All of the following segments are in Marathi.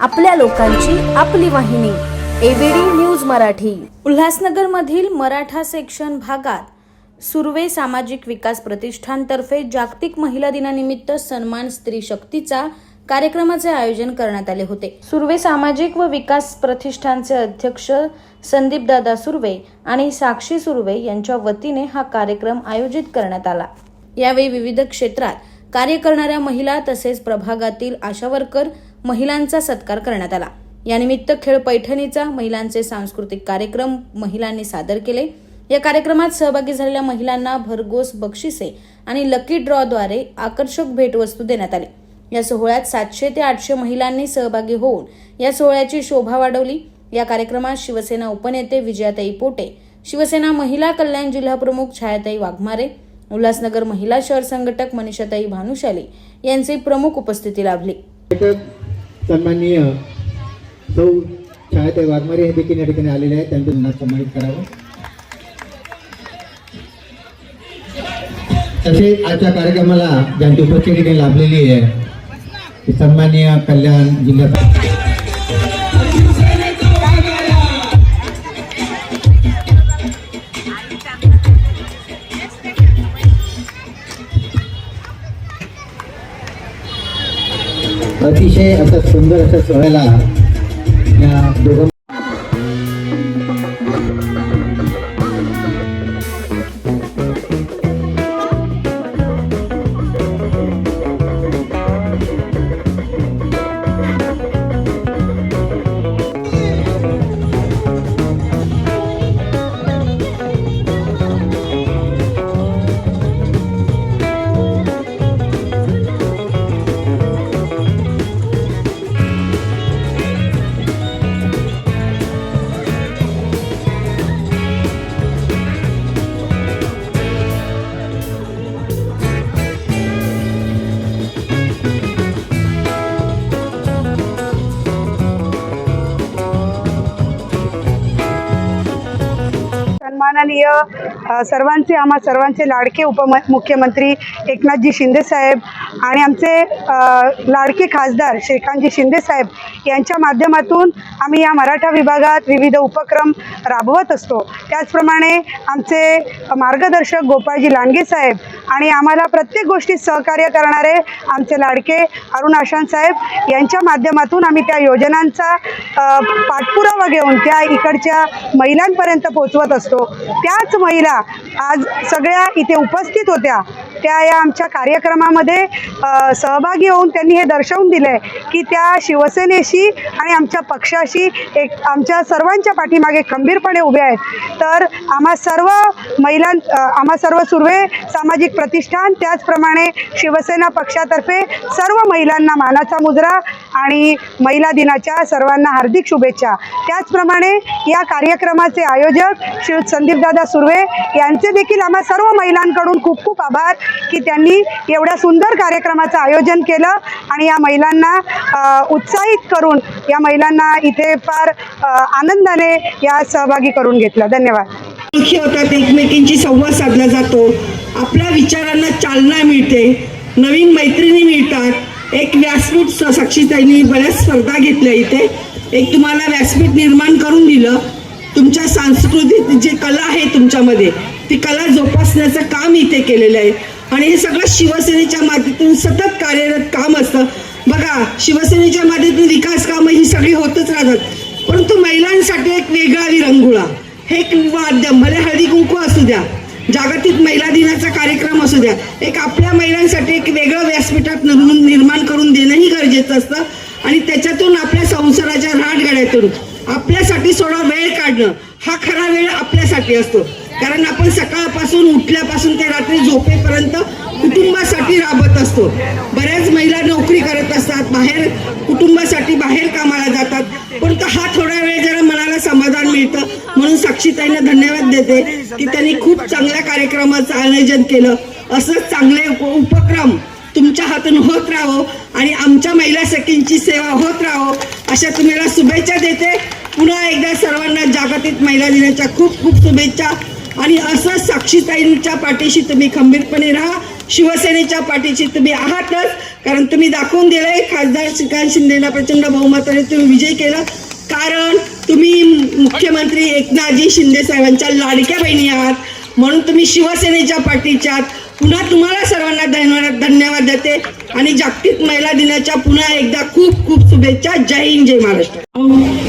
आपल्या लोकांची आपली वाहिनी एबीडी न्यूज मराठी. उल्हासनगरमधील मराठा सेक्शन भागात सुर्वे सामाजिक विकास प्रतिष्ठानतर्फे जागतिक महिला दिनानिमित्त सन्मान स्त्री शक्तीचा कार्यक्रमाचे आयोजन करण्यात आले होते. सुर्वे सामाजिक व विकास प्रतिष्ठानचे अध्यक्ष संदीप दादा सुर्वे आणि साक्षी सुर्वे यांच्या वतीने हा कार्यक्रम आयोजित करण्यात आला. यावेळी विविध क्षेत्रात कार्य करणाऱ्या महिला तसेच प्रभागातील आशा वर्कर महिलांचा सत्कार करण्यात आला. यानिमित्त खेळ पैठणीचा महिलांचे सांस्कृतिक कार्यक्रम महिलांनी सादर केले. या कार्यक्रमात सहभागी झालेल्या महिलांना भरघोस बक्षिसे आणि लकी ड्रॉद्वारे आकर्षक भेटवस्तू देण्यात आली. या सोहळ्यात सातशे ते आठशे महिलांनी सहभागी होऊन या सोहळ्याची शोभा वाढवली. या कार्यक्रमात शिवसेना उपनेते विजयाताई पोटे शिवसेना महिला कल्याण जिल्हाप्रमुख छायाताई वाघमारे उल्हासनगर महिला शहर संघटक मनीषाताई भानुशाली यांची प्रमुख उपस्थिती लाभली. सन्माननीय सौ छायाताई वाघमारे हे देखील या ठिकाणी आलेले आहेत. त्यांचं त्यांना सन्मानित करावं. तसेच आजच्या कार्यक्रमाला ज्यांची उपस्थिती लाभलेली आहे सन्माननीय कल्याण जिल्ह्यात अतिशय असं सुंदर असं सोहळ्याला या दोघं सन्माननीय सर्वांचे आम्हा सर्वांचे लाडके उपम मुख्यमंत्री एकनाथजी शिंदेसाहेब आणि आमचे लाडके खासदार श्रीकांतजी शिंदेसाहेब यांच्या माध्यमातून आम्ही या मराठा विभागात विविध उपक्रम राबवत असतो. त्याचप्रमाणे आमचे मार्गदर्शक गोपाळजी लांडगे साहेब आणि आम्हाला प्रत्येक गोष्टीत सहकार्य करणारे आमचे लाडके अरुण आशान साहेब यांच्या माध्यमातून आम्ही त्या योजनांचा पाठपुरावा घेऊन त्या इकडच्या महिलांपर्यंत पोचवत असतो. त्याच महिला आज सगळ्या इथे उपस्थित होत्या. त्या या आमच्या कार्यक्रमामध्ये सहभागी होऊन त्यांनी हे दर्शवून दिलं आहे की त्या शिवसेनेशी आणि आमच्या पक्षाशी एक आमच्या सर्वांच्या पाठीमागे खंबीरपणे उभे आहेत. तर आम्हा सर्व महिलां आम्हा सर्व सुर्वे सामाजिक प्रतिष्ठान त्याचप्रमाणे शिवसेना पक्षातर्फे सर्व महिलांना मानाचा मुजरा आणि महिला दिनाच्या सर्वांना हार्दिक शुभेच्छा. त्याचप्रमाणे या कार्यक्रमाचे आयोजक श्री संदीपदादा सुर्वे यांचे देखील आम्हा सर्व महिलांकडून खूप खूप आभार. की त्यांनी एवढ्या सुंदर कार्यक्रमाचं आयोजन केलं आणि या महिलांना उत्साहित करून या महिलांना इथे फार आनंदाने या सहभागी करून घेतलं. धन्यवाद. ओळखी होतात एकमेकींची संवाद साधला जातो. आपल्या विचारांना चालना मिळते. नवीन मैत्रिणी मिळतात. एक व्यासपीठ स- साक्षीताईंनी बऱ्याच स्पर्धा घेतल्या इथे. एक तुम्हाला व्यासपीठ निर्माण करून दिलं. तुमच्या सांस्कृतिक जी कला आहे तुमच्यामध्ये ती कला जोपासण्याचं काम इथे केलेलं आहे. आणि हे सगळं शिवसेनेच्या माध्यमातून सतत कार्यरत काम असतं. बघा शिवसेनेच्या माध्यमातून विकास कामं ही सगळी होतच राहतात. परंतु महिलांसाठी एक वेगळा विरंगुळा हे एक माध्यम भले हळदी कुंकू असू द्या जागतिक महिला दिनाचा कार्यक्रम असू द्या एक आपल्या महिलांसाठी एक वेगळं व्यासपीठात निर्माण निर्माण करून देणंही गरजेचं असतं. आणि त्याच्यातून आपल्या संसाराच्या राटगाड्यातून आपल्यासाठी थोडा वेळ काढणं हा खरा वेळ आपल्यासाठी असतो. कारण आपण सकाळपासून उठल्यापासून ते रात्री झोपेपर्यंत कुटुंबासाठी राबत असतो. बऱ्याच महिला नोकरी करत असतात बाहेर कुटुंबासाठी बाहेर कामाला जातात. पण हा थोडा वेळ जरा मनाला समाधान मिळतं? म्हणून साक्षीताईंना धन्यवाद देते की त्यांनी खूप चांगल्या कार्यक्रमाचं आयोजन केलं. असंच चांगले उपक्रम तुमच्या हातून होत राहो आणि आमच्या महिला सखींची सेवा होत राहो. अशा तुम्हाला शुभेच्छा देते. पुन्हा एकदा सर्वांना जागतिक महिला दिनाच्या खूप खूप शुभेच्छा. आणि असं साक्षीताईंच्या पाठीशी तुम्ही खंबीरपणे राहा. शिवसेनेच्या पाठीशी तुम्ही आहातच. कारण तुम्ही दाखवून दिलंय खासदार श्रीकांत शिंदेला प्रचंड बहुमताने तुम्ही विजय केला. कारण तुम्ही मुख्यमंत्री एकनाथजी शिंदे साहेबांच्या लाडक्या बहिणी आहात. म्हणून तुम्ही शिवसेनेच्या पाठीच्या आहात. पुन्हा तुम्हाला सर्वांना धन्यवाद धन्यवाद देते. आणि जागतिक महिला दिनाच्या पुन्हा एकदा खूप खूप शुभेच्छा. जय हिंद जय महाराष्ट्र.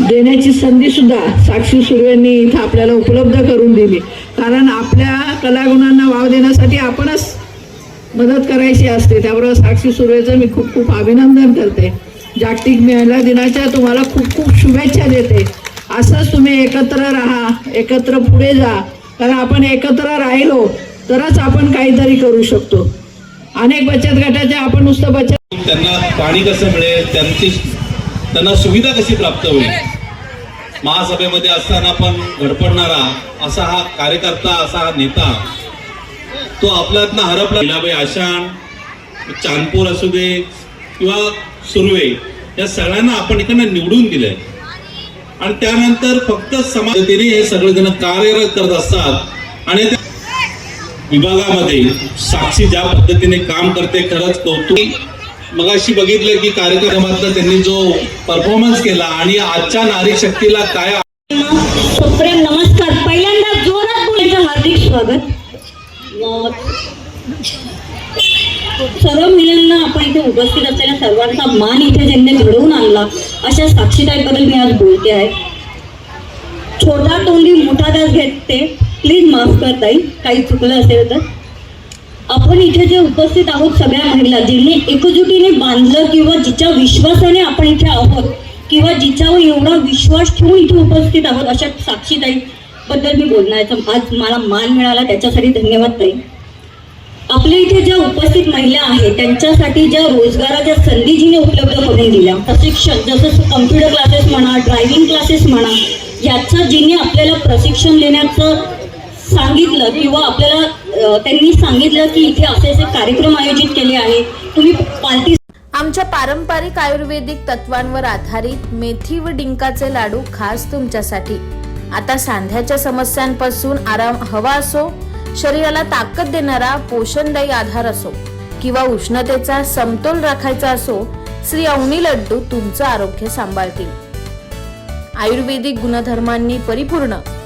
देण्याची संधी सुद्धा साक्षी सुर्वेंनी इथं आपल्याला उपलब्ध करून दिली. कारण आपल्या कलागुणांना वाव देण्यासाठी आपणच मदत करायची असते. त्याबरोबर साक्षी सुर्वेचं मी खूप खूप अभिनंदन करते. जागतिक महिला दिनाच्या तुम्हाला खूप खूप शुभेच्छा देते. असंच तुम्ही एकत्र राहा एकत्र पुढे जा. कारण आपण एकत्र राहिलो तरच आपण काहीतरी करू शकतो. अनेक बचत गटाच्या आपण नुसतं बचत त्यांना पाणी कसं मिळेल? त्यांची त्यांना सुविधा कशी प्राप्त होईल? महासभेमध्ये असताना पण घडपडणारा असा हा कार्यकर्ता असा हा नेता तो आपल्यातनं हरपला. हिलाबाई आशाण चांदपूर असू दे किंवा सुर्वे या सगळ्यांना आपण इकडनं निवडून दिलंय. आणि त्यानंतर फक्त समाजतीने हे सगळेजण कार्यरत करत असतात. आणि त्या विभागामध्ये साक्षी ज्या पद्धतीने काम करते खरंच कौतुक मग अशी बघितलं की कार्यक्रमातला त्यांनी जो परफॉर्मन्स केला आणि आजच्या नारी शक्तीला काय प्रेम नमस्कार. पहिल्यांदा जोरात बोलायचं हार्दिक स्वागत. सर्व महिलांना आपण इथे उपस्थित असलेल्या सर्वांचा मान इथे ज्यांनी घडवून आणला. अशा साक्षीताईबद्दल मी आज बोलते आहे. छोटा तोंडी मोठा दास घेते. प्लीज माफ करताई. काही चुकलं असेल तर. आपण इथे जे उपस्थित आहोत सगळ्या महिला ज्यांनी एकजुटीने बांधलं किंवा जिच्या विश्वासाने आपण इथे आहोत किंवा जिच्यावर एवढा विश्वास ठेवून इथे उपस्थित आहोत अशा साक्षीताई बद्दल मी बोलण्याचा आज मला मान मिळाला त्याच्यासाठी धन्यवाद ताई. आपल्या इथे ज्या उपस्थित महिला आहेत त्यांच्यासाठी ज्या रोजगाराच्या संधी जिने उपलब्ध करून दिल्या प्रशिक्षण जसं कम्प्युटर क्लासेस म्हणा ड्रायव्हिंग क्लासेस म्हणा याचं जिने आपल्याला प्रशिक्षण देण्याचं सांगितलं किंवा आपल्याला त्यांनी सांगितलं की इथे असे असे कार्यक्रम आयोजित केले आहे तुम्ही पार्टी आमच्या पारंपरिक आयुर्वेदिक तत्वांवर आधारित मेथी व डिंकाचे लाडू खास तुमच्यासाठी. आता सांध्याच्या समस्यांपासून आराम हवा असो शरीराला ताकद देणारा पोषणदायी आधार असो किंवा उष्णतेचा समतोल राखायचा असो श्री अवनी लड्डू तुमचं आरोग्य सांभाळतील. आयुर्वेदिक गुणधर्मांनी परिपूर्ण